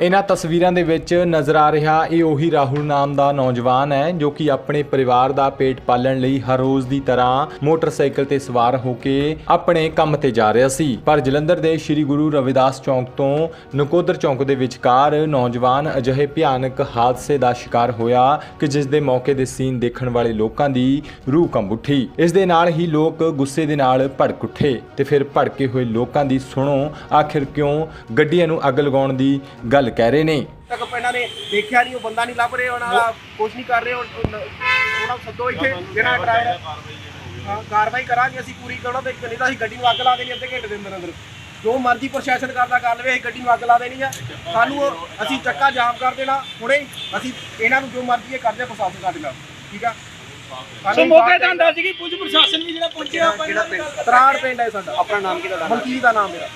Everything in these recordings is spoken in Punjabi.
ਇਹਨਾਂ ਤਸਵੀਰਾਂ ਦੇ ਵਿੱਚ ਨਜ਼ਰ ਆ ਰਿਹਾ ਇਹ ਉਹੀ ਰਾਹੁਲ ਨਾਮ ਦਾ ਨੌਜਵਾਨ ਹੈ ਜੋ ਕਿ ਆਪਣੇ ਪਰਿਵਾਰ ਦਾ ਪੇਟ ਪਾਲਣ ਲਈ ਹਰ ਰੋਜ਼ ਦੀ ਤਰ੍ਹਾਂ ਮੋਟਰਸਾਈਕਲ ਤੇ ਸਵਾਰ ਹੋ ਕੇ ਆਪਣੇ ਕੰਮ ਤੇ ਜਾ ਰਿਹਾ ਸੀ। ਪਰ ਜਲੰਧਰ ਦੇ ਸ੍ਰੀ ਗੁਰੂ ਰਵਿਦਾਸ ਚੌਂਕ ਤੋਂ ਨਕੋਦਰ ਚੌਂਕ ਦੇ ਵਿਚਕਾਰ ਨੌਜਵਾਨ ਅਜਿਹੇ ਭਿਆਨਕ ਹਾਦਸੇ ਦਾ ਸ਼ਿਕਾਰ ਹੋਇਆ ਕਿ ਜਿਸ ਦੇ ਮੌਕੇ ਦੇ ਸੀਨ ਦੇਖਣ ਵਾਲੇ ਲੋਕਾਂ ਦੀ ਰੂਹ ਕੰਬ ਉੱਠੀ। ਇਸ ਦੇ ਨਾਲ ਹੀ ਲੋਕ ਗੁੱਸੇ ਦੇ ਨਾਲ ਭੜਕ ਉੱਠੇ ਤੇ ਫਿਰ ਭੜਕੇ ਹੋਏ ਲੋਕਾਂ ਦੀ ਸੁਣੋ, ਆਖਿਰ ਕਿਉਂ ਗੱਡੀਆਂ ਨੂੰ ਅੱਗ ਲਗਾਉਣ ਦੀ ਗੱਲ ਕਹਿ ਰਹੇ ਨੇ। ਤੱਕ ਇਹਨਾਂ ਨੇ ਦੇਖਿਆ ਨਹੀਂ ਉਹ ਬੰਦਾ ਨਹੀਂ ਲੱਭ ਰਹੇ ਉਹਨਾਂ ਦਾ ਕੁਝ ਨਹੀਂ ਕਰ ਰਹੇ ਉਹ- ਉਹ- ਉਹਨਾਂ ਨੂੰ ਸੱਦੋ ਇੱਥੇ ਜਿਹੜਾ ਡਰਾਈਵਰ ਹੈ। ਕਾਰਵਾਈ ਕਰਾਂਗੇ ਅਸੀਂ ਪੂਰੀ ਕਰੋ ਤੇ ਨਹੀਂ ਤਾਂ ਅਸੀਂ ਗੱਡੀ ਨੂੰ ਅੱਗ ਲਾ ਦੇਣੀ ਅੱਧੇ ਘੰਟੇ ਦੇ ਅੰਦਰ ਅੰਦਰ। ਜੋ ਮਰਜ਼ੀ ਪ੍ਰਸ਼ਾਸਨ ਕਰਦਾ ਕਰ ਲਵੇ ਅਸੀਂ ਗੱਡੀ ਨੂੰ ਅੱਗ ਲਾ ਦੇਣੀ ਆ। ਸਾਨੂੰ ਉਹ- ਅਸੀਂ ਚੱਕਾ ਜਾਮ ਕਰ ਦੇਣਾ ਹੁਣੇ ਹੀ ਅਸੀਂ ਇਹਨਾਂ ਨੂੰ ਜੋ ਮਰਜ਼ੀ ਇਹ ਕਰਦੇ ਆ, ਪ੍ਰਸ਼ਾਸਨ ਕਰ ਦੇਣਾ ਠੀਕ ਆ? ਸੋ ਮੌਕੇ ਤੇ ਹੁੰਦਾ ਸੀ ਕਿ ਪੁਲਿਸ ਪ੍ਰਸ਼ਾਸਨ ਵੀ ਜਿਹੜਾ ਪਹੁੰਚਿਆ ਕਿਹੜਾ ਪਿੰਡ? ਤਰਾੜ ਪਿੰਡ ਹੈ ਸਾਡਾ। ਆਪਣਾ ਨਾਮ ਕੀ ਤੁਹਾਡਾ ਮਲਕੀਤ ਦਾ ਨਾਮ ਮੇਰਾ।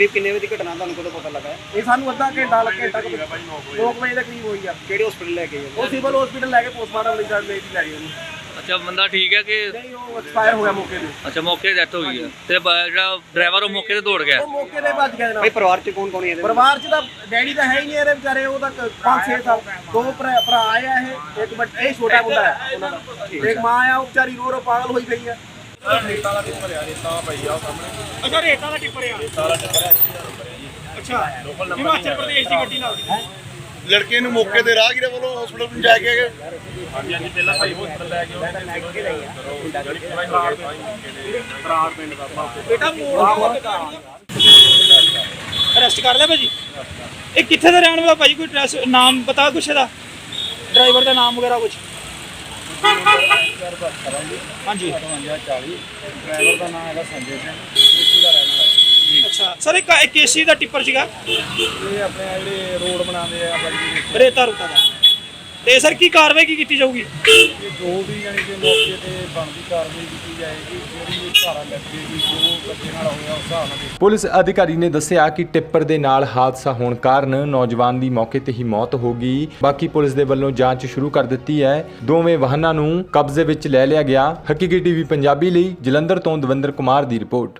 ਕਰੀਬ ਕਿੰਨੇ ਵਜੇ ਦੀ ਘਟਨਾ ਤੁਹਾਨੂੰ ਕਦੋਂ ਪਤਾ ਲੱਗਾ? ਹੈ? ਇਹ ਸਾਨੂੰ ਅੱਧਾ ਘੰਟਾ ਲੱਗ ਘੰਟਾ 2 ਵਜੇ ਦੇ ਕਰੀਬ ਹੋਈ ਆ। ਕਿਹੜੇ ਹਸਪੀਟਲ ਲੈ ਕੇ ਗਏ ਉਹ ਸਿਵਲ ਹਸਪੀਟਲ ਲੈ ਕੇ ਪੋਸਟਮਾਰਟਮ ਲਈ ਸਾਡੇ ਲਈ ਲੈ ਗਏ ਉਹਨੂੰ ਅੱਛਾ ਬੰਦਾ ਠੀਕ ਹੈ ਕਿ ਨਹੀਂ ਉਹ ਐਕਸਪਾਇਰ ਹੋ ਗਿਆ ਮੌਕੇ ਤੇ। ਅੱਛਾ ਮੌਕੇ ਡੈਥ ਹੋ ਗਈ ਹੈ। ਤੇ ਬ- ਜਿਹੜਾ ਡਰਾਈਵਰ ਉਹ ਮੌਕੇ ਤੇ ਦੌੜ ਗਿਆ? ਉਹ ਮੌਕੇ ਤੇ ਭੱਜ ਗਿਆ ਭਾਈ ਜਨਾਬ ਪਰਿਵਾਰ ਚ ਕੌਣ ਕੌਣ ਹੈ ਇਹਦੇ ਵਿੱਚ? ਪਰਿਵਾਰ ਚ ਤਾਂ ਡੈਡੀ ਤਾਂ ਹੈ ਹੀ ਨਹੀਂ ਇਹਦੇ ਵਿਚਾਰੇ ਉਹ ਤਾਂ 5-6 ਸਾਲ ਦੋ ਭਰਾ ਭਰਾ ਆ ਇਹ ਇੱਕ ਬੱਚ ਇਹ ਛੋਟਾ ਮੁੰਡਾ ਹੈ। ਉਹਨਾਂ ਦਾ ਇੱਕ ਮਾਂ ਆ ਉਹ ਵਿਚਾਰੀ ਰੋ ਰੋ ਪਾਗਲ ਹੋਈ ਗਈ ਆ ਰੇਤਾ ਦਾ ਟਿੱਪਰ ਆ ਰੇਤਾ ਦਾ ਟਿੱਪਰ ਅੱਛਾ ਹਿਮਾਚਲ ਪ੍ਰਦੇਸ਼ ਦੀ ਗੱਡੀ ਦੀ। ਲੜਕੇ ਨੂੰ ਮੌਕੇ ਤੇ ਰਾਹਗੀਰ ਵੱਲੋਂ ਹਸਪੀਟਲ ਪਹੁੰਚਾਇਆ ਗਿਆ ਹੈ ਬੇਟਾ ਮੋੜ ਅਰੈਸਟ ਕਰ ਲਿਆ ਭਾਜੀ। ਇਹ ਕਿੱਥੇ ਦਾ ਰਹਿਣ ਵਾਲਾ ਭਾਜੀ? ਕੋਈ ਐਡਰੈਸ ਨਾਮ ਪਤਾ ਕੁਛ ਇਹਦਾ? ਡਰਾਈਵਰ ਦਾ ਨਾਮ ਵਗੈਰਾ ਕੁਛ? ਹਾਂਜੀ। ਡਰਾਈਵਰ ਦਾ ਨਾਮ ਹੈਗਾ ਸੰਜੇ ਸਿੰਘ। ਕੇਸੀ ਦਾ ਰਹਿਣ ਵਾਲਾ ਅੱਛਾ। ਸਰ ਇਹ ਕਾ- ਇਹ ਕੇਸੀ ਦਾ ਟਿੱਪਰ ਸੀਗਾ? ਇਹ ਆਪਣੇ ਜਿਹੜੇ ਰੋਡ ਬਣਾਉਂਦੇ ਆ ਬੰਦੀ ਰੇਤਾ ਰੁਤਾ ਦਾ। ਤੇ ਸਰ ਕੀ ਕਾਰਵਾਈ ਕੀ ਕੀਤੀ ਜਾਊਗੀ? ਇਹ ਜੋ ਵੀ ਯਾਨੀ ਕਿ ਮੌਕੇ ਤੇ ਬਣਦੀ ਕਾਰਵਾਈ ਕੀਤੀ ਜਾਏਗੀ ਜਿਹੜੀ ਵੀ ਧਾਰਾ ਲੱਗੇਗੀ ਜੋ ਬੱਚੇ ਨਾਲ ਹੋਇਆ ਉਸ ਹਿਸਾਬ ਨਾਲ ਪੁਲਿਸ ਅਧਿਕਾਰੀ ਨੇ ਦੱਸਿਆ ਕਿ ਟਿੱਪਰ ਦੇ ਨਾਲ ਹਾਦਸਾ ਹੋਣ ਕਾਰਨ ਨੌਜਵਾਨ ਦੀ ਮੌਕੇ ਤੇ ਹੀ ਮੌਤ ਹੋ ਗਈ। ਬਾਕੀ ਪੁਲਿਸ ਦੇ ਵੱਲੋਂ ਜਾਂਚ ਸ਼ੁਰੂ ਕਰ ਦਿੱਤੀ ਹੈ। ਦੋਵੇਂ ਵਾਹਨਾਂ ਨੂੰ ਕਬਜ਼ੇ ਵਿੱਚ ਲੈ ਲਿਆ ਗਿਆ। ਹਕੀਕੀ ਟੀਵੀ ਪੰਜਾਬੀ ਲਈ ਜਲੰਧਰ ਤੋਂ ਦਵਿੰਦਰ ਕੁਮਾਰ ਦੀ ਰਿਪੋਰਟ।